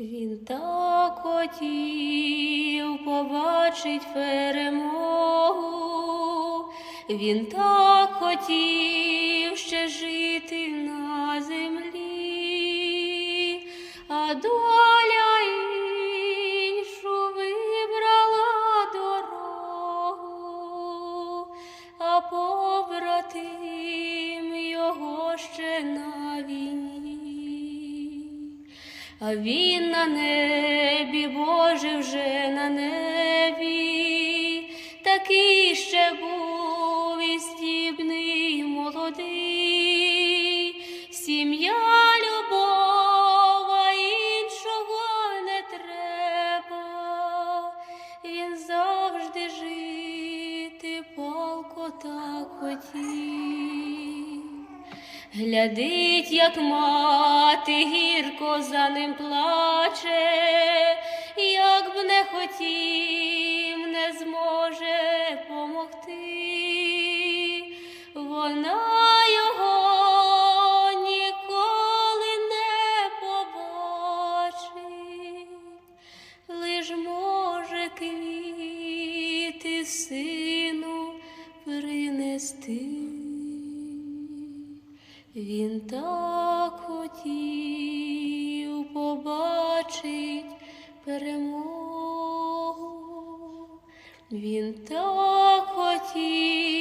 Він так хотів побачить перемогу, він так хотів ще жити на землі, а доля іншу вибрала дорогу, а побратим його ще на А він на небі, Боже, вже на небі, такий ще був і стібний молодий, сім'я любов, а іншого не треба, Глядить, як мати гірко за ним плаче, як б не хотів, не зможе помогти. Вона його ніколи не побачить, лиш може квіти сину Він так хотів побачить перемогу, він так хотів.